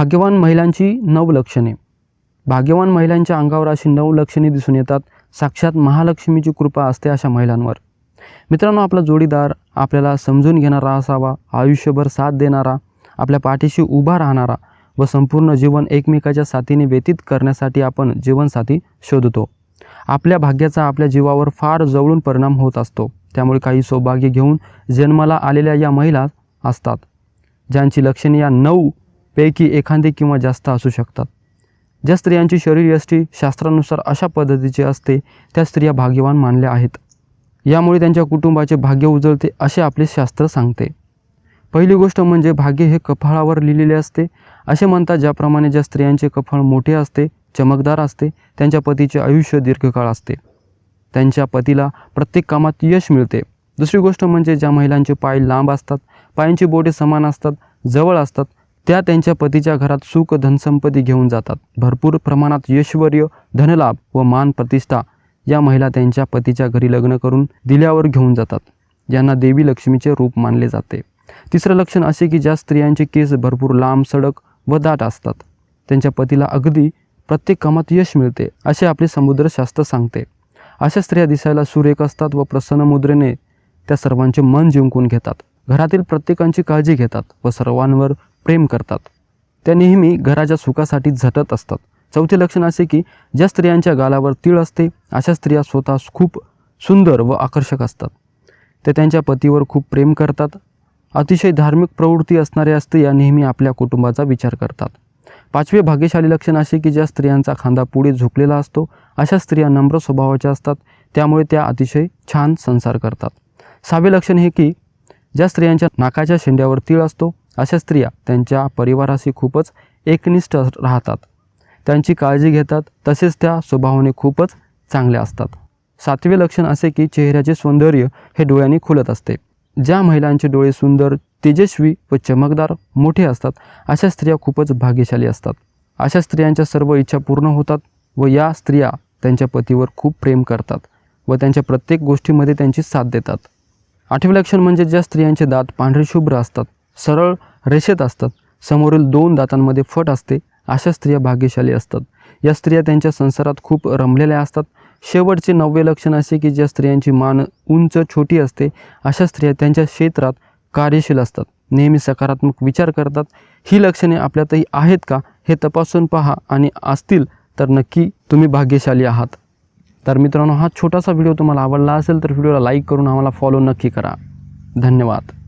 भाग्यवान महिलांची नऊ लक्षणे. भाग्यवान महिलांच्या अंगावर अशी नऊ लक्षणे दिसून येतात. साक्षात महालक्ष्मीची कृपा असते अशा महिलांवर. मित्रांनो आपला जोडीदार आपल्याला समजून घेणारा असावा आयुष्यभर साथ देणारा आपल्या पाठीशी उभा राहणारा व संपूर्ण जीवन एकमेकाच्या साथीने व्यतीत करण्यासाठी आपण जीवनसाथी शोधतो. आपल्या भाग्याचा आपल्या जीवावर फार जवळून परिणाम होत असतो. त्यामुळे काही सौभाग्य घेऊन जन्माला आलेल्या या महिला असतात. ज्यांची लक्षणे या नऊ पैकी एखादी किंवा जास्त असू शकतात. ज्या स्त्रियांची शरीरयष्टी शास्त्रानुसार अशा पद्धतीची असते त्या स्त्रिया भाग्यवान मानल्या आहेत. यामुळे त्यांच्या कुटुंबाचे भाग्य उजळते असे आपले शास्त्र सांगते. पहिली गोष्ट म्हणजे भाग्य हे कफाळावर लिहिलेले असते. असे म्हणतात ज्याप्रमाणे ज्या स्त्रियांचे कफाळ मोठे असते चमकदार असते त्यांच्या पतीचे आयुष्य दीर्घकाळ असते. त्यांच्या पतीला प्रत्येक कामात यश मिळते. दुसरी गोष्ट म्हणजे ज्या महिलांचे पाय लांब असतात पायांची बोटे समान असतात जवळ असतात त्या त्यांच्या पतीच्या घरात सुख धनसंपत्ती घेऊन जातात. भरपूर प्रमाणात ऐश्वर धनलाभ व मान प्रतिष्ठा या महिला त्यांच्या पतीच्या घरी लग्न करून दिल्यावर घेऊन जातात. यांना देवी लक्ष्मीचे रूप मानले जाते. तिसरं लक्षण असे की ज्या स्त्रियांचे केस भरपूर लांब सडक व दाट असतात. त्यांच्या पतीला अगदी प्रत्येक कामात यश मिळते असे आपले समुद्रशास्त्र सांगते. अशा स्त्रिया दिसायला सुरेख असतात व प्रसन्न मुद्रेने त्या सर्वांचे मन जिंकून घेतात. घरातील प्रत्येकांची काळजी घेतात व सर्वांवर प्रेम करतात. त्या नेहमी घराच्या सुखासाठी झटत असतात. चौथे लक्षण असे की ज्या स्त्रियांच्या गालावर तीळ असते अशा स्त्रिया स्वतः खूप सुंदर व आकर्षक असतात. ते त्यांच्या पतीवर खूप प्रेम करतात. अतिशय धार्मिक प्रवृत्ती असणाऱ्या स्त्रिया नेहमी आपल्या कुटुंबाचा विचार करतात. पाचवे भाग्यशाली लक्षण असे की ज्या स्त्रियांचा खांदा पुढे झुकलेला असतो अशा स्त्रिया नम्र स्वभावाच्या असतात. त्यामुळे त्या अतिशय छान संसार करतात. सहावे लक्षण हे की ज्या स्त्रियांच्या नाकाच्या शेंड्यावर तीळ असतो अशा स्त्रिया त्यांच्या परिवाराशी खूपच एकनिष्ठ राहतात. त्यांची काळजी घेतात तसेच त्या स्वभावाने खूपच चांगल्या असतात. सातवे लक्षण असे की चेहऱ्याचे सौंदर्य हे डोळ्यांनी खुलत असते. ज्या महिलांचे डोळे सुंदर तेजस्वी व चमकदार मोठे असतात अशा स्त्रिया खूपच भाग्यशाली असतात. अशा स्त्रियांच्या सर्व इच्छा पूर्ण होतात व या स्त्रिया त्यांच्या पतीवर खूप प्रेम करतात व त्यांच्या प्रत्येक गोष्टीमध्ये त्यांची साथ देतात. आठवे लक्षण म्हणजे ज्या स्त्रियांचे दात पांढरे शुभ्र असतात सरळ रेषेत असतात. समोरील दोन दातांमध्ये फट असते. अशा स्त्रिया भाग्यशाली असतात. या स्त्रिया त्यांच्या संसारात खूप रमलेल्या असतात. शेवटचे नववे लक्षण असे की ज्या स्त्रियांची मान उंच छोटी असते अशा स्त्रिया त्यांच्या क्षेत्रात कार्यशील असतात. नेहमी सकारात्मक विचार करतात. ही लक्षणे आपल्यातही आहेत का हे तपासून पहा आणि असतील तर नक्की तुम्ही भाग्यशाली आहात. तर मित्रांनो हा छोटासा व्हिडिओ तुम्हाला आवडला असेल तर व्हिडिओला लाईक करून आम्हाला फॉलो नक्की करा. धन्यवाद.